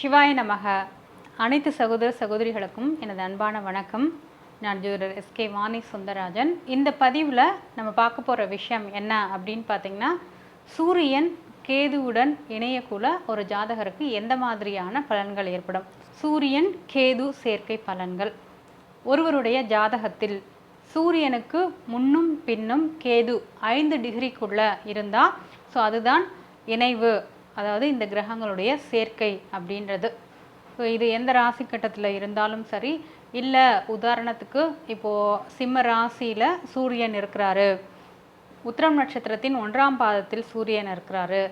சிவாய நமக. அனைத்து சகோதர சகோதரிகளுக்கும் எனது அன்பான வணக்கம். நான் ஜோதிடர் எஸ்கே வாணி சுந்தரராஜன். இந்த பதிவில் நம்ம பார்க்க போகிற விஷயம் என்ன அப்படின்னு பார்த்தீங்கன்னா சூரியன் கேதுவுடன் இணையக்குள்ள ஒரு ஜாதகருக்கு எந்த மாதிரியான பலன்கள் ஏற்படும்? சூரியன் கேது சேர்க்கை பலன்கள். ஒருவருடைய ஜாதகத்தில் சூரியனுக்கு முன்னும் பின்னும் கேது ஐந்து டிகிரிக்குள்ளே இருந்தால் ஸோ அதுதான் இணைவு. அதாவது இந்த கிரகங்களுடைய சேர்க்கை அப்படின்றது. ஸோ இது எந்த ராசி கட்டத்தில் இருந்தாலும் சரி இல்லை உதாரணத்துக்கு இப்போது சிம்ம ராசியில் சூரியன் இருக்கிறாரு. உத்திரம் நட்சத்திரத்தின் ஒன்றாம் பாதத்தில் சூரியன் இருக்கிறாரு.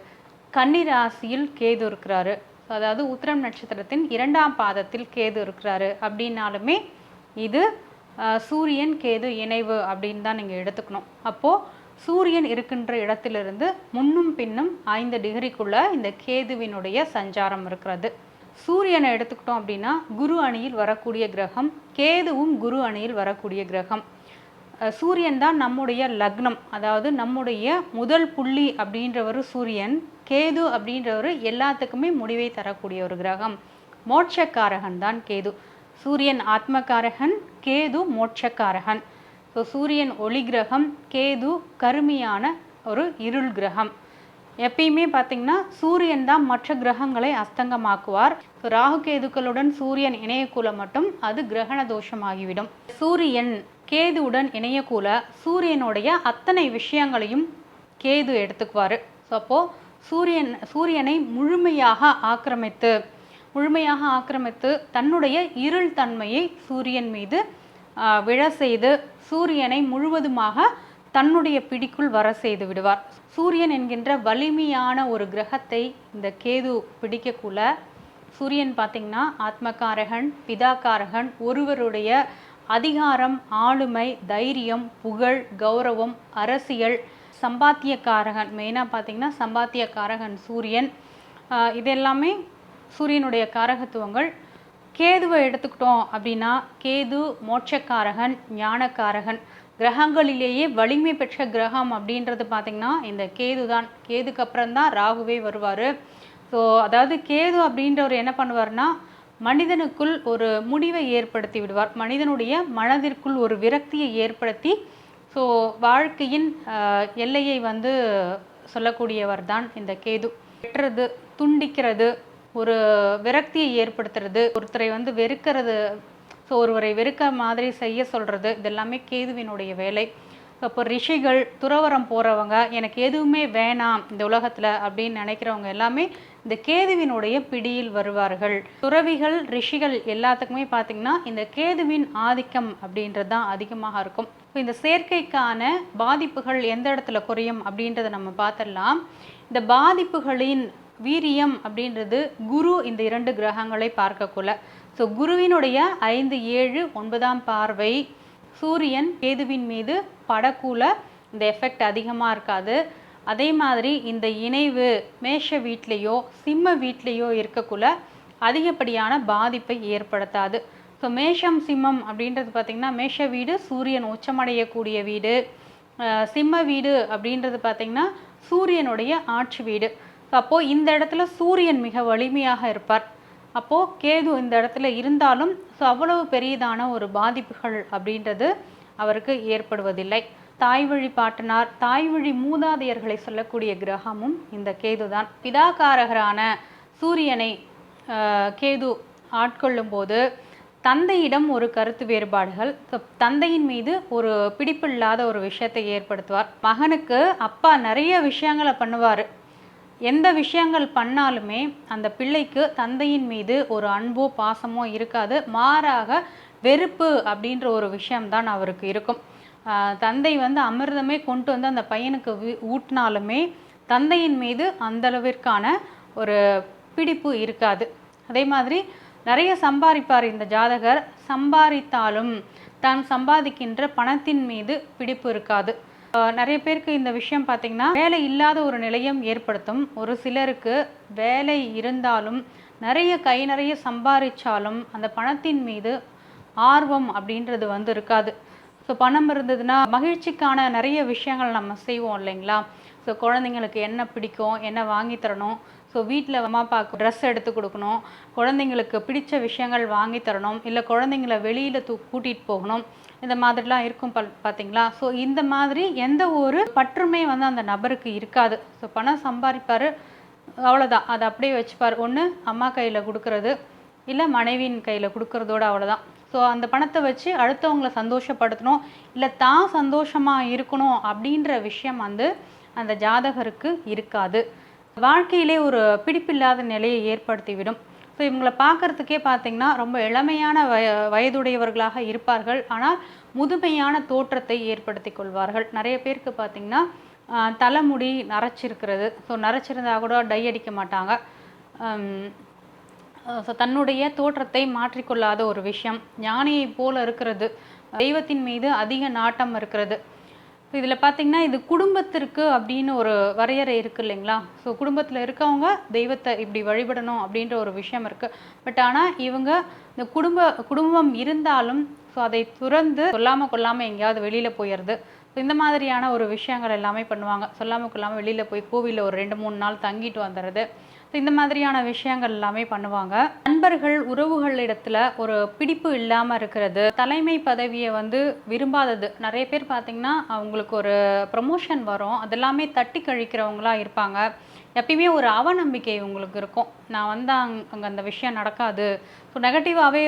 கன்னி ராசியில் கேது இருக்கிறாரு. அதாவது உத்திரம் நட்சத்திரத்தின் இரண்டாம் பாதத்தில் கேது இருக்கிறாரு. அப்படின்னாலுமே இது சூரியன் கேது இணைவு அப்படின்னு தான் நீங்கள் எடுத்துக்கணும். அப்போது சூரியன் இருக்கின்ற இடத்திலிருந்து முன்னும் பின்னும் ஐந்து டிகிரிக்குள்ள இந்த கேதுவினுடைய சஞ்சாரம் இருக்கிறது. சூரியனை எடுத்துக்கிட்டோம் அப்படின்னா குரு அணியில் வரக்கூடிய கிரகம் கேதுவும் குரு அணியில் வரக்கூடிய கிரகம். சூரியன் தான் நம்முடைய லக்னம். அதாவது நம்முடைய முதல் புள்ளி அப்படின்றவர் சூரியன் கேது அப்படின்றவர் எல்லாத்துக்குமே முடிவை தரக்கூடிய ஒரு கிரகம். மோட்சக்காரகன் தான் கேது. சூரியன் ஆத்மகாரகன் கேது மோட்சக்காரகன். ஸோ சூரியன் ஒளி கிரகம் கேது கருமையான ஒரு இருள் கிரகம். எப்பயுமே பார்த்தீங்கன்னா சூரியன் தான் மற்ற கிரகங்களை அஸ்தங்கமாக்குவார். ராகு கேதுக்களுடன் சூரியன் இணையக்கூல மட்டும் அது கிரகண தோஷமாகிவிடும். சூரியன் கேதுவுடன் இணையக்கூல சூரியனுடைய அத்தனை விஷயங்களையும் கேது எடுத்துக்குவார். ஸோ அப்போது சூரியன் சூரியனை முழுமையாக ஆக்கிரமித்து முழுமையாக ஆக்கிரமித்து தன்னுடைய இருள் தன்மையை சூரியன் மீது விழ செய்து சூரியனை முழுவதுமாக தன்னுடைய பிடிக்குள் வர செய்து விடுவார். சூரியன் என்கின்ற வலிமையான ஒரு கிரகத்தை இந்த கேது பிடிக்கக்குள்ள சூரியன் பார்த்திங்கன்னா ஆத்மகாரகன் பிதாகாரகன் ஒருவருடைய அதிகாரம் ஆளுமை தைரியம் புகழ் கௌரவம் அரசியல் சம்பாத்தியக்காரகன். மெயினாக பார்த்தீங்கன்னா சம்பாத்தியக்காரகன் சூரியன். இதெல்லாமே இது எல்லாமே சூரியனுடைய காரகத்துவங்கள். கேதுவை எடுத்துக்கிட்டோம் அப்படின்னா கேது மோட்சக்காரகன் ஞானக்காரகன். கிரகங்களிலேயே வலிமை பெற்ற கிரகம் அப்படின்றது பார்த்திங்கன்னா இந்த கேது தான் கேதுக்கு அப்புறம் தான் ராகுவே வருவார். ஸோ அதாவது கேது அப்படின்றவர் என்ன பண்ணுவார்னா மனிதனுக்குள் ஒரு முடிவை ஏற்படுத்தி விடுவார். மனிதனுடைய மனதிற்குள் ஒரு விரக்தியை ஏற்படுத்தி ஸோ வாழ்க்கையின் எல்லையை வந்து சொல்லக்கூடியவர் தான் இந்த கேது. வெட்டுறது துண்டிக்கிறது ஒரு விரக்தியை ஏற்படுத்துறது ஒருத்தரை வந்து வெறுக்கிறது ஸோ ஒருவரை வெறுக்க மாதிரி செய்ய சொல்கிறது இதெல்லாமே கேதுவினுடைய வேலை. அப்போ ரிஷிகள் துறவரம் போகிறவங்க எனக்கு எதுவுமே வேணாம் இந்த உலகத்தில் அப்படின்னு நினைக்கிறவங்க எல்லாமே இந்த கேதுவினுடைய பிடியில் வருவார்கள். துறவிகள் ரிஷிகள் எல்லாத்துக்குமே பார்த்திங்கன்னா இந்த கேதுவின் ஆதிக்கம் அப்படின்றது தான் அதிகமாக இருக்கும். இப்போ இந்த சேர்க்கைக்கான பாதிப்புகள் எந்த இடத்துல குறையும் அப்படின்றத நம்ம பார்த்துடலாம். இந்த பாதிப்புகளின் வீரியம் அப்படின்றது குரு இந்த இரண்டு கிரகங்களை பார்க்கக்குள்ள. ஸோ குருவினுடைய ஐந்து ஏழு ஒன்பதாம் பார்வை சூரியன் கேதுவின் மீது படக்குள்ள இந்த எஃபெக்ட் அதிகமாக இருக்காது. அதே மாதிரி இந்த இணைவு மேஷ வீட்லேயோ சிம்ம வீட்லேயோ இருக்கக்குள்ள அதிகப்படியான பாதிப்பை ஏற்படுத்தாது. ஸோ மேஷம் சிம்மம் அப்படின்றது பார்த்திங்கன்னா மேஷ வீடு சூரியன் உச்சமடையக்கூடிய வீடு. சிம்ம வீடு அப்படின்றது பார்த்திங்கன்னா சூரியனுடைய ஆட்சி வீடு. அப்போது இந்த இடத்துல சூரியன் மிக வலிமையாக இருப்பார். அப்போது கேது இந்த இடத்துல இருந்தாலும் ஸோ அவ்வளவு பெரியதான ஒரு பாதிப்புகள் அப்படின்றது அவருக்கு ஏற்படுவதில்லை. தாய் வழி பாட்டனார் தாய் வழி மூதாதையர்களை சொல்லக்கூடிய கிரகமும் இந்த கேது தான் பிதாகாரகரான சூரியனை கேது ஆட்கொள்ளும் போது தந்தையிடம் ஒரு கருத்து வேறுபாடுகள். தந்தையின் மீது ஒரு பிடிப்பில்லாத ஒரு விஷயத்தை ஏற்படுத்துவார். மகனுக்கு அப்பா நிறைய விஷயங்களை பண்ணுவார். எந்த விஷயங்கள் பண்ணாலுமே அந்த பிள்ளைக்கு தந்தையின் மீது ஒரு அன்போ பாசமோ இருக்காது. மாறாக வெறுப்பு அப்படின்ற ஒரு விஷயம்தான் அவருக்கு இருக்கும். தந்தை வந்து அமிர்தமே கொண்டு வந்து அந்த பையனுக்கு ஊட்டினாலுமே தந்தையின் மீது அந்த அளவிற்கான ஒரு பிடிப்பு இருக்காது. அதே மாதிரி நிறைய சம்பாதிப்பார் இந்த ஜாதகர். சம்பாதித்தாலும் தான் சம்பாதிக்கின்ற பணத்தின் மீது பிடிப்பு இருக்காது. நிறைய பேருக்கு இந்த விஷயம் பார்த்தீங்கன்னா வேலை இல்லாத ஒரு நிலையம் ஏற்படுத்தும். ஒரு சிலருக்கு வேலை இருந்தாலும் நிறைய கை நிறைய சம்பாதிச்சாலும் அந்த பணத்தின் மீது ஆர்வம் அப்படின்றது வந்து இருக்காது. ஸோ பணம் இருந்ததுன்னா மகிழ்ச்சிக்கான நிறைய விஷயங்கள் நம்ம செய்வோம் இல்லைங்களா? ஸோ குழந்தைங்களுக்கு என்ன பிடிக்கும் என்ன வாங்கி தரணும் ஸோ வீட்டில் அம்மா அப்பாவுக்கு ட்ரெஸ் எடுத்து கொடுக்கணும். குழந்தைங்களுக்கு பிடிச்ச விஷயங்கள் வாங்கி தரணும். இல்லை குழந்தைங்கள வெளியில் தூ கூட்டிகிட்டு போகணும். இந்த மாதிரிலாம் இருக்கும் பல் பார்த்தீங்களா ஸோ இந்த மாதிரி எந்த ஒரு பற்றுமே வந்து அந்த நபருக்கு இருக்காது. ஸோ பணம் சம்பாதிப்பார் அவ்வளோதான் அதை அப்படியே வச்சுப்பார். ஒன்று அம்மா கையில் கொடுக்கறது. இல்லை மனைவியின் கையில் கொடுக்கறதோட அவ்வளோதான் ஸோ அந்த பணத்தை வச்சு அடுத்தவங்களை சந்தோஷப்படுத்தணும். இல்லை தான் சந்தோஷமாக இருக்கணும் அப்படின்ற விஷயம் வந்து அந்த ஜாதகருக்கு இருக்காது. வாழ்க்கையிலே ஒரு பிடிப்பில்லாத நிலையை ஏற்படுத்திவிடும். ஸோ இவங்களை பார்க்கறதுக்கே பார்த்தீங்கன்னா ரொம்ப இளமையான வய வயதுடையவர்களாக இருப்பார்கள். ஆனால் முதுமையான தோற்றத்தை ஏற்படுத்தி கொள்வார்கள். நிறைய பேருக்கு பார்த்தீங்கன்னா தலைமுடி நரைச்சிருக்கிறது. ஸோ நரைச்சிருந்தா கூட டை அடிக்க மாட்டாங்க. ஸோ தன்னுடைய தோற்றத்தை மாற்றிக்கொள்ளாத ஒரு விஷயம். ஞானியை போல இருக்கிறது. தெய்வத்தின் மீது அதிக நாட்டம் இருக்கிறது. இதில் பார்த்தீங்கன்னா இது குடும்பத்திற்கு அப்படின்னு ஒரு வரையறை இருக்கு இல்லைங்களா? ஸோ குடும்பத்தில் இருக்கவங்க தெய்வத்தை இப்படி வழிபடணும் அப்படின்ற ஒரு விஷயம் இருக்குது பட் ஆனால் இவங்க இந்த குடும்ப குடும்பம் இருந்தாலும் ஸோ அதை துறந்து சொல்லாமல் கொள்ளாமல் எங்கேயாவது வெளியில் போயிடுது ஸோ இந்த மாதிரியான ஒரு விஷயங்கள் எல்லாமே பண்ணுவாங்க. சொல்லாமல் கொள்ளாமல் வெளியில் போய் கோவிலில் ஒரு ரெண்டு மூணு நாள் தங்கிட்டு வந்துடுறது இந்த மாதிரியான விஷயங்கள் எல்லாமே பண்ணுவாங்க. நண்பர்கள் உறவுகள் இடத்துல ஒரு பிடிப்பு இல்லாமல் இருக்கிறது தலைமை பதவியை வந்து விரும்பாதது. நிறைய பேர் பார்த்திங்கன்னா அவங்களுக்கு ஒரு ப்ரமோஷன் வரும். அதெல்லாமே தட்டி கழிக்கிறவங்களாக இருப்பாங்க. எப்பயுமே ஒரு அவநம்பிக்கை உங்களுக்கு இருக்கும். நான் வந்தால் அங் அங்கே அந்த விஷயம் நடக்காது. ஸோ நெகட்டிவாகவே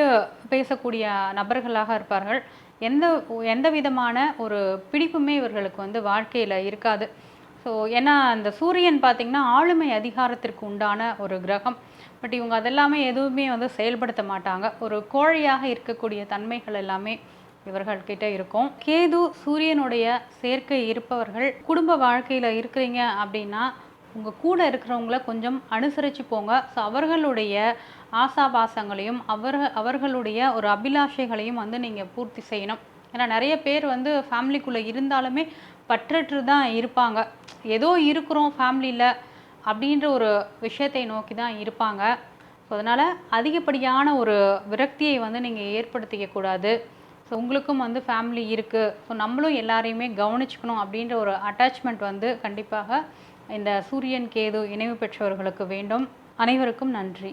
பேசக்கூடிய நபர்களாக இருப்பார்கள். எந்த எந்த விதமான ஒரு பிடிப்புமே இவர்களுக்கு வந்து வாழ்க்கையில் இருக்காது. ஸோ ஏன்னா அந்த சூரியன் பார்த்திங்கன்னா ஆளுமை அதிகாரத்திற்கு உண்டான ஒரு கிரகம். பட் இவங்க அதெல்லாமே எதுவுமே வந்து செயல்படுத்த மாட்டாங்க. ஒரு கோழையாக இருக்கக்கூடிய தன்மைகள் எல்லாமே இவர்கள்கிட்ட இருக்கும். கேது சூரியனுடைய சேர்க்கை இருப்பவர்கள் குடும்ப வாழ்க்கையில் இருக்கிறீங்க அப்படின்னா உங்கள் கூட இருக்கிறவங்கள கொஞ்சம் அனுசரித்து போங்க. ஸோ அவர்களுடைய ஆசாபாசங்களையும் அவர் அவர்களுடைய ஒரு அபிலாஷைகளையும் வந்து நீங்கள் பூர்த்தி செய்யணும். ஏன்னா நிறைய பேர் வந்து ஃபேமிலிக்குள்ளே இருந்தாலுமே பற்றற்று தான் இருப்பாங்க. ஏதோ இருக்கிறோம் ஃபேமிலியில் அப்படின்ற ஒரு விஷயத்தை நோக்கி தான் இருப்பாங்க. ஸோ அதனால் அதிகப்படியான ஒரு விரக்தியை வந்து நீங்கள் ஏற்படுத்திக்க கூடாது. ஸோ உங்களுக்கும் வந்து ஃபேமிலி இருக்குது ஸோ நம்மளும் எல்லாரையுமே கவனிச்சுக்கணும் அப்படின்ற ஒரு அட்டாச்மெண்ட் வந்து கண்டிப்பாக இந்த சூரியன் கேது இணைவு பெற்றவர்களுக்கு வேண்டும். அனைவருக்கும் நன்றி.